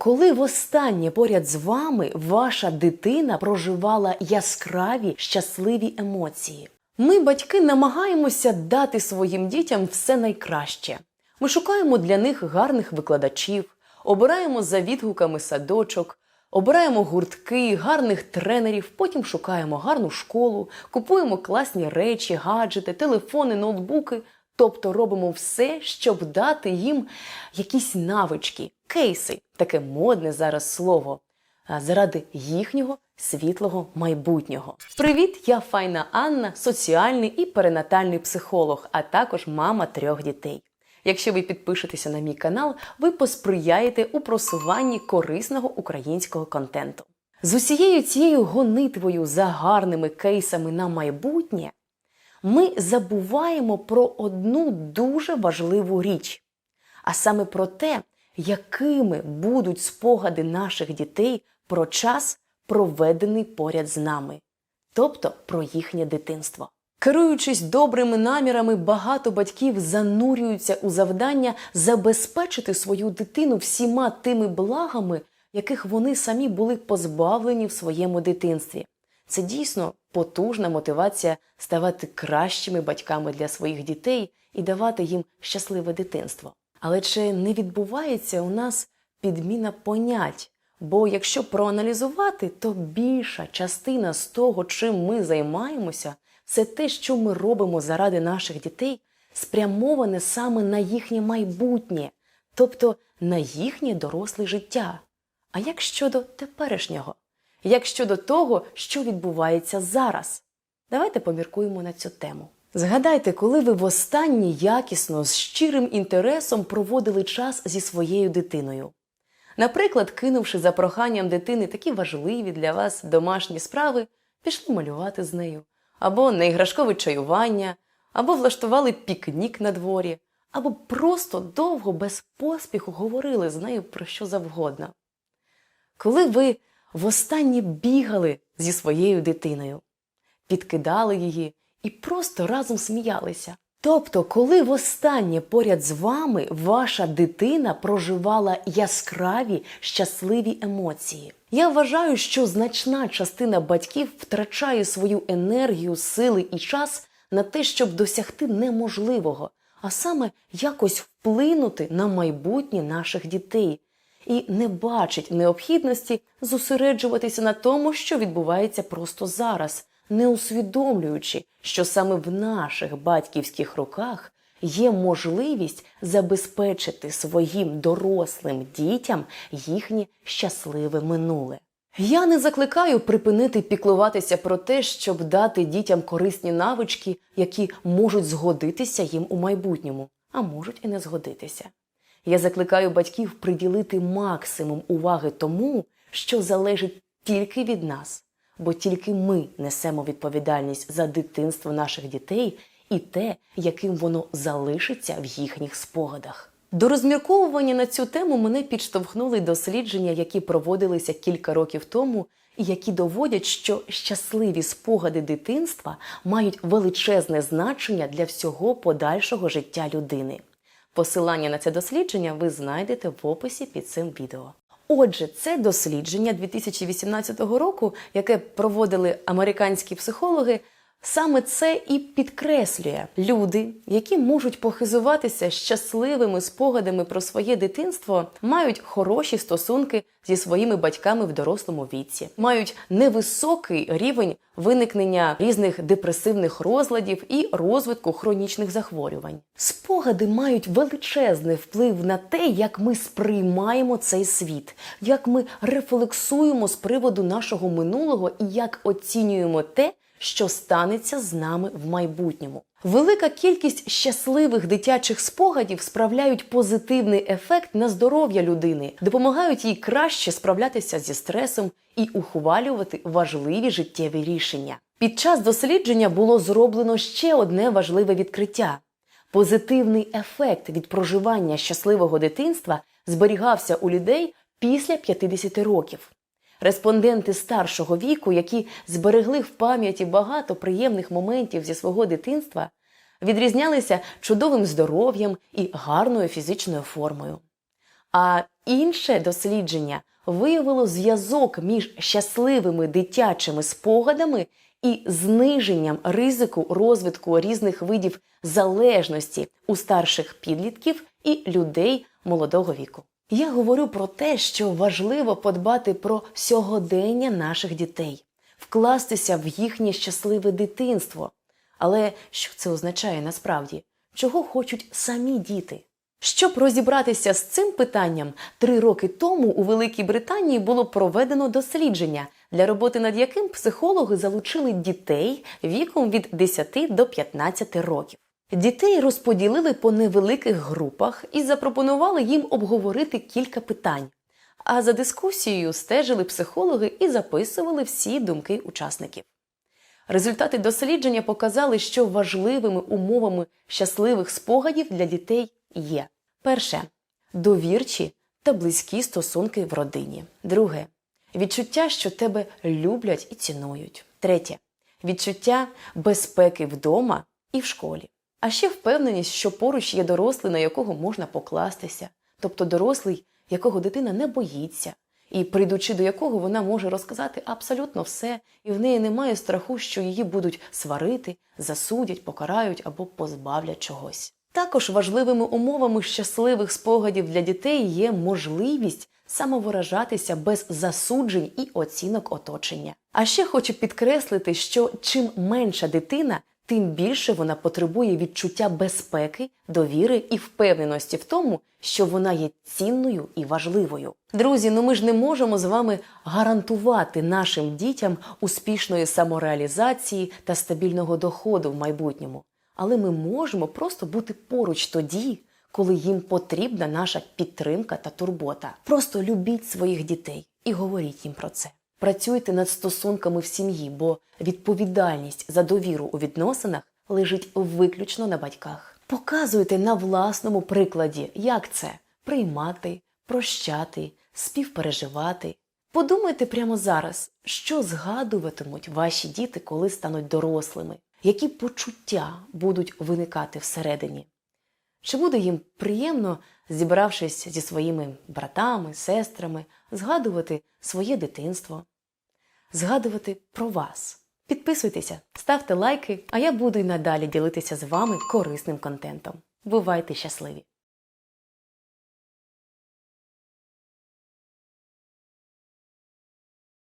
Коли востаннє поряд з вами ваша дитина проживала яскраві щасливі емоції? Ми, батьки, намагаємося дати своїм дітям все найкраще. Ми шукаємо для них гарних викладачів, обираємо за відгуками садочок, обираємо гуртки, гарних тренерів, потім шукаємо гарну школу, купуємо класні речі, гаджети, телефони, ноутбуки. Тобто робимо все, щоб дати їм якісь навички, кейси, таке модне зараз слово, заради їхнього світлого майбутнього. Привіт, я Файна Анна, соціальний і перинатальний психолог, а також мама трьох дітей. Якщо ви підпишетеся на мій канал, ви посприяєте у просуванні корисного українського контенту. З усією цією гонитвою за гарними кейсами на майбутнє ми забуваємо про одну дуже важливу річ, а саме про те, якими будуть спогади наших дітей про час, проведений поряд з нами, тобто про їхнє дитинство. Керуючись добрими намірами, багато батьків занурюються у завдання забезпечити свою дитину всіма тими благами, яких вони самі були позбавлені в своєму дитинстві. Це дійсно потужна мотивація ставати кращими батьками для своїх дітей і давати їм щасливе дитинство. Але чи не відбувається у нас підміна понять? Бо якщо проаналізувати, то більша частина з того, чим ми займаємося, це те, що ми робимо заради наших дітей, спрямоване саме на їхнє майбутнє, тобто на їхнє доросле життя. А як щодо теперішнього? Як щодо того, що відбувається зараз? Давайте поміркуємо на цю тему. Згадайте, коли ви востаннє якісно, з щирим інтересом проводили час зі своєю дитиною. Наприклад, кинувши за проханням дитини такі важливі для вас домашні справи, пішли малювати з нею, або на іграшкове чаювання, або влаштували пікнік на дворі, або просто довго без поспіху говорили з нею про що завгодно. Коли ви востаннє бігали зі своєю дитиною, підкидали її і просто разом сміялися. Тобто, коли востаннє поряд з вами ваша дитина проживала яскраві щасливі емоції. Я вважаю, що значна частина батьків втрачає свою енергію, сили і час на те, щоб досягти неможливого, а саме якось вплинути на майбутнє наших дітей, і не бачить необхідності зосереджуватися на тому, що відбувається просто зараз, не усвідомлюючи, що саме в наших батьківських руках є можливість забезпечити своїм дорослим дітям їхнє щасливе минуле. Я не закликаю припинити піклуватися про те, щоб дати дітям корисні навички, які можуть згодитися їм у майбутньому, а можуть і не згодитися. Я закликаю батьків приділити максимум уваги тому, що залежить тільки від нас, бо тільки ми несемо відповідальність за дитинство наших дітей і те, яким воно залишиться в їхніх спогадах. До розмірковування на цю тему мене підштовхнули дослідження, які проводилися кілька років тому, і які доводять, що щасливі спогади дитинства мають величезне значення для всього подальшого життя людини. Посилання на це дослідження ви знайдете в описі під цим відео. Отже, це дослідження 2018 року, яке проводили американські психологи, саме це і підкреслює люди, які можуть похизуватися щасливими спогадами про своє дитинство, мають хороші стосунки зі своїми батьками в дорослому віці, мають невисокий рівень виникнення різних депресивних розладів і розвитку хронічних захворювань. Спогади мають величезний вплив на те, як ми сприймаємо цей світ, як ми рефлексуємо з приводу нашого минулого і як оцінюємо те, що станеться з нами в майбутньому. Велика кількість щасливих дитячих спогадів справляють позитивний ефект на здоров'я людини, допомагають їй краще справлятися зі стресом і ухвалювати важливі життєві рішення. Під час дослідження було зроблено ще одне важливе відкриття: позитивний ефект від проживання щасливого дитинства зберігався у людей після 50 років. Респонденти старшого віку, які зберегли в пам'яті багато приємних моментів зі свого дитинства, відрізнялися чудовим здоров'ям і гарною фізичною формою. А інше дослідження виявило зв'язок між щасливими дитячими спогадами і зниженням ризику розвитку різних видів залежності у старших підлітків і людей молодого віку. Я говорю про те, що важливо подбати про сьогодення наших дітей, вкластися в їхнє щасливе дитинство. Але що це означає насправді? Чого хочуть самі діти? Щоб розібратися з цим питанням, три роки тому у Великій Британії було проведено дослідження, для роботи над яким психологи залучили дітей віком від 10 до 15 років. Дітей розподілили по невеликих групах і запропонували їм обговорити кілька питань. А за дискусією стежили психологи і записували всі думки учасників. Результати дослідження показали, що важливими умовами щасливих спогадів для дітей є: перше довірчі та близькі стосунки в родині. Друге відчуття, що тебе люблять і цінують. Третє відчуття безпеки вдома і в школі. А ще впевненість, що поруч є дорослий, на якого можна покластися, тобто дорослий, якого дитина не боїться, і прийдучи до якого вона може розказати абсолютно все, і в неї немає страху, що її будуть сварити, засудять, покарають або позбавлять чогось. Також важливими умовами щасливих спогадів для дітей є можливість самовиражатися без засуджень і оцінок оточення. А ще хочу підкреслити, що чим менша дитина, тим більше вона потребує відчуття безпеки, довіри і впевненості в тому, що вона є цінною і важливою. Друзі, ну ми ж не можемо з вами гарантувати нашим дітям успішної самореалізації та стабільного доходу в майбутньому. Але ми можемо просто бути поруч тоді, коли їм потрібна наша підтримка та турбота. Просто любіть своїх дітей і говоріть їм про це. Працюйте над стосунками в сім'ї, бо відповідальність за довіру у відносинах лежить виключно на батьках. Показуйте на власному прикладі, як це приймати, прощати, співпереживати. Подумайте прямо зараз, що згадуватимуть ваші діти, коли стануть дорослими, які почуття будуть виникати всередині. Чи буде їм приємно, зібравшись зі своїми братами, сестрами, згадувати своє дитинство, згадувати про вас? Підписуйтеся, ставте лайки, а я буду й надалі ділитися з вами корисним контентом. Бувайте щасливі!